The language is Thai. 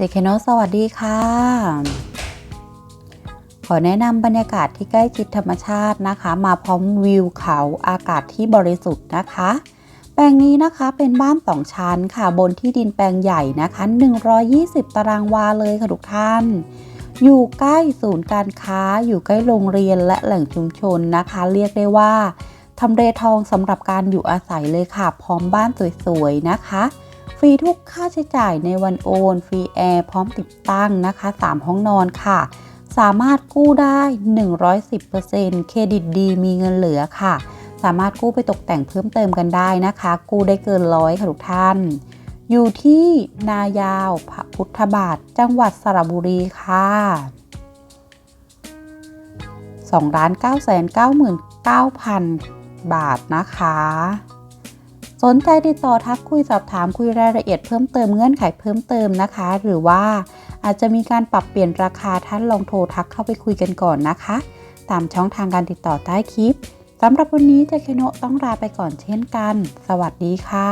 เด็กเคโนสวัสดีค่ะ ขอแนะนำบรรยากาศที่ใกล้ชิดธรรมชาตินะคะ มาพร้อมวิวเขาอากาศที่บริสุทธิ์นะคะ แปลงนี้นะคะเป็นบ้านสองชั้นค่ะ บนที่ดินแปลงใหญ่นะคะ 120 ตารางวาเลยค่ะทุกท่าน อยู่ใกล้ศูนย์การค้า อยู่ใกล้โรงเรียนและแหล่งชุมชนนะคะ เรียกได้ว่าทำเลทองสำหรับการอยู่อาศัยเลยค่ะ พร้อมบ้านสวยๆนะคะ ฟรีทุกค่าใช้จ่ายในวันโอน ฟรีแอร์พร้อมติดตั้งนะคะ 3 ห้องนอนค่ะ สามารถกู้ได้ 110%เครดิตดีมีเงินเหลือค่ะ สามารถกู้ไปตกแต่งเพิ่มเติมกันได้นะคะ กู้ได้เกินร้อยค่ะทุกท่าน อยู่ที่นายาวพระพุทธบาท จังหวัดสระบุรีค่ะ2ล้าน9 9 9 9 0บาทนะคะ สนใจติดต่อทักคุยสอบถามคุยรายละเอียดเพิ่มเติมเงื่อนไขเพิ่มเติมนะคะ หรือว่าอาจจะมีการปรับเปลี่ยนราคาท่านลองโทรทักเข้าไปคุยกันก่อนนะคะ ตามช่องทางการติดต่อใต้คลิปสำหรับวันนี้เจคโนต้องลาไปก่อนเช่นกัน สวัสดีค่ะ